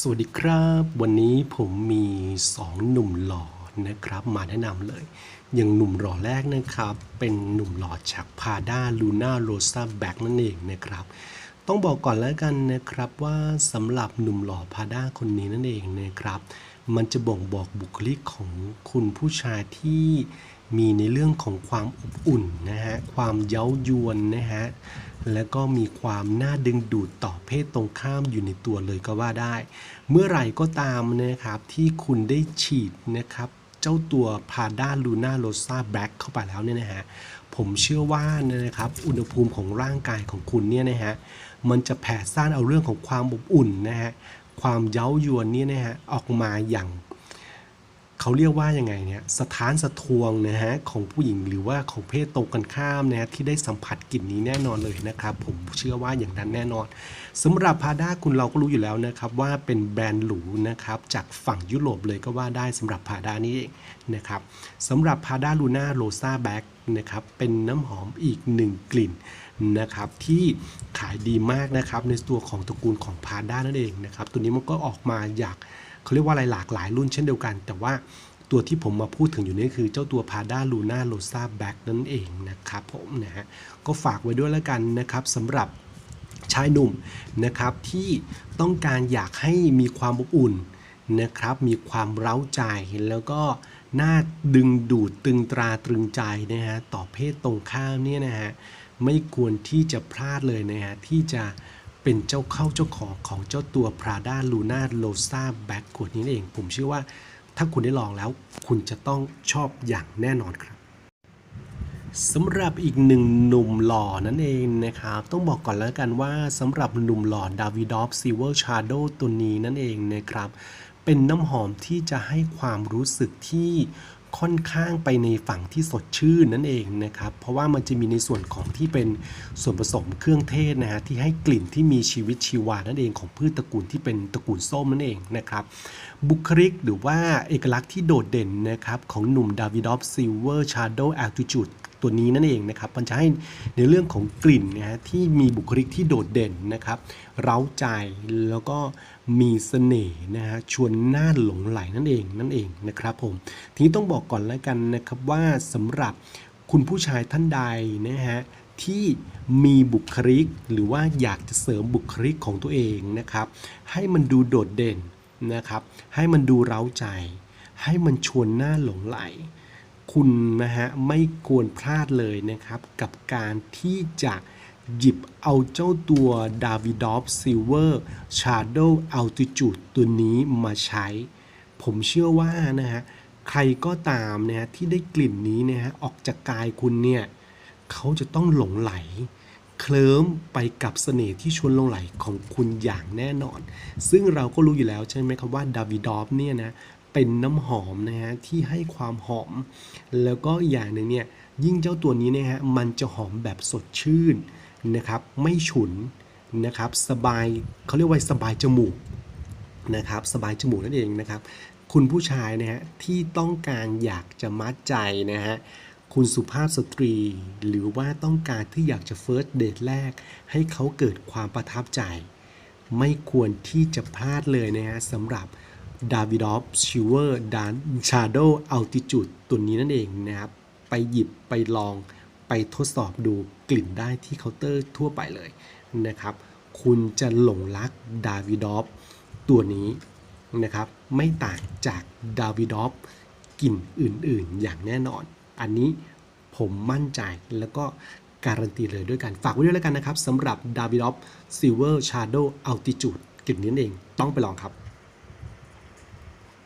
สวัสดีครับ วันนี้ผมมีสองหนุ่มหล่อนะครับ มาแนะนำเลย อย่างหนุ่มหล่อแรกนะครับ เป็นหนุ่มหล่อจากพาด้าลูน่าโรซาแบ็กนั่นเองนะครับ ต้องบอกก่อนแล้วกันนะครับว่าสำหรับหนุ่มหล่อพาด้าคนนี้นั่นเองนะครับ มันจะบ่งบอกบุคลิกของคุณผู้ชายที่มีในเรื่องของความอบอุ่นนะฮะความเย้ายวนนะฮะ แล้วก็มีความน่าดึงดูดต่อเพศตรงข้ามอยู่ในตัวเลยก็ว่าได้ เมื่อไหร่ก็ตามนะครับที่คุณได้ฉีดนะครับเจ้าตัวพาด้าลูน่าโรซาแบล็กเข้าไปแล้วเนี่ยนะฮะผมเชื่อว่านะครับอุณหภูมิของร่างกายของคุณเนี่ยนะฮะมันจะแผ่ซ่านเอาเรื่องของความอบอุ่นนะฮะความเย้ายวนเนี่ยนะฮะออกมาอย่าง เขาเรียกว่ายังไงเนี่ยสถานสะทวงนะฮะของผู้หญิงหรือว่าของเพศตรงกันข้ามนะฮะที่ได้สัมผัสกลิ่นนี้แน่นอนเลยนะครับ ผมเชื่อว่าอย่างนั้นแน่นอนสำหรับพาด้าคุณเราก็รู้อยู่แล้วนะครับ ว่าเป็นแบรนด์หรูนะครับจากฝั่งยุโรปเลยก็ว่าได้สำหรับพาด้านี่เองนะครับสำหรับพาด้าลูน่าโรซาแบ็กนะครับเป็นน้ำหอมอีกหนึ่งกลิ่นนะครับที่ขายดีมากนะครับในตัวของตระกูลของพาด้านั่นเองนะครับตัวนี้มันก็ออกมาอยาก เขาเรียกว่าอะไรหลากหลายรุ่นเช่นเดียวกัน แต่ว่าตัวที่ผมมาพูดถึงอยู่นี่คือเจ้าตัว Prada Luna Rosa Black นั่นเองนะครับผมนะฮะก็ฝากไว้ด้วยแล้วกันนะครับสำหรับชายหนุ่มนะครับที่ต้องการอยากให้มีความอบอุ่นนะครับมีความเร้าใจแล้วก็น่าดึงดูดตึงตราตรึงใจนะฮะต่อเพศตรงข้ามเนี่ยนะฮะไม่ควรที่จะพลาดเลยนะฮะที่จะ เป็นเจ้าเข้าเจ้าของของเจ้าตัว Prada Luna Rosa Black ขวดนี้เอง ผมเชื่อว่าถ้าคุณได้ลองแล้ว คุณจะต้องชอบอย่างแน่นอนครับสำหรับอีกหนึ่งหนุ่มหล่อนั่นเองนะครับ ต้องบอกก่อนแล้วกันว่าสำหรับหนุ่มหล่อดาวิดอฟซิเวอร์ชาร์โดตัวนี้นั่นเองนะครับ เป็นน้ำหอมที่จะให้ความรู้สึกที่ ค่อนข้างไปในฝั่งที่สดชื่นนั่นเองนะครับ เพราะว่ามันจะมีในส่วนของที่เป็นส่วนผสมเครื่องเทศนะฮะที่ให้กลิ่นที่มีชีวิตชีวานั่นเองของพืชตระกูลที่เป็นตระกูลส้มนั่นเองนะครับ บุคลิกหรือว่าเอกลักษณ์ที่โดดเด่นนะครับของหนุ่มดาวิดอฟซิลเวอร์ชาโดแอลติจูดตัวนี้นั่นเองนะครับมันจะให้ในเรื่องของกลิ่นนะฮะที่มีบุคลิกที่โดดเด่นนะครับเร้าใจแล้วก็มีเสน่ห์นะฮะชวนน่าหลงไหลนั่นเองนั่นเองนะครับผมทีนี้ต้องบอกก่อนแล้วกันนะครับว่าสำหรับคุณผู้ชายท่านใดนะฮะที่มีบุคลิกหรือว่าอยากจะเสริมบุคลิกของตัวเองนะครับให้มันดูโดดเด่นนะครับให้มันดูเร้าใจ ให้มันชวนน่าหลงไหล คุณนะฮะไม่ควรพลาดเลยนะครับ กับการที่จะหยิบเอาเจ้าตัวดาวิดอฟซิลเวอร์ชาร์โดอัลติจูดตัวนี้มาใช้ ผมเชื่อว่านะฮะใครก็ตามนะฮะที่ได้กลิ่นนี้นะฮะออกจากกายคุณเนี่ยเขาจะต้องหลงไหล เคลิ้มไปกับเสน่ห์ที่ชวนหลงไหลของคุณอย่างแน่นอน ซึ่งเราก็รู้อยู่แล้วใช่ไหมครับว่าดาวิดอฟเนี่ยนะ เป็นน้ำหอมนะฮะที่ให้ความหอม แล้วก็อย่างหนึ่งเนี่ยยิ่งเจ้าตัวนี้นะฮะมันจะหอมแบบสดชื่นนะครับ ไม่ฉุนนะครับ สบายเขาเรียกว่าสบายจมูกนะครับ สบายจมูกนั่นเองนะครับ คุณผู้ชายนะฮะที่ต้องการอยากจะมัดใจนะฮะคุณสุภาพสตรี หรือว่าต้องการที่อยากจะเฟิร์สเดทแรก ให้เขาเกิดความประทับใจ ไม่ควรที่จะพลาดเลยนะฮะสำหรับ ดาวิดอฟชิวเวอร์ดานชาร์โดอัลติจูดตัวนี้นั่นเองนะครับ ไปหยิบไปลองไปทดสอบดูกลิ่นได้ที่เคาน์เตอร์ทั่วไปเลยนะครับ คุณจะหลงรักดาวิดอฟตัวนี้นะครับ ไม่ต่างจากดาวิดอฟกลิ่นอื่นๆ อย่างแน่นอน อันนี้ผมมั่นใจแล้วก็การันตีเลยด้วยกัน ฝากไว้ด้วยแล้วกันนะครับสำหรับดาวิดอฟซิลเวอร์ชาร์โดอัลติจูดกลิ่นนี้เองต้องไปลองครับ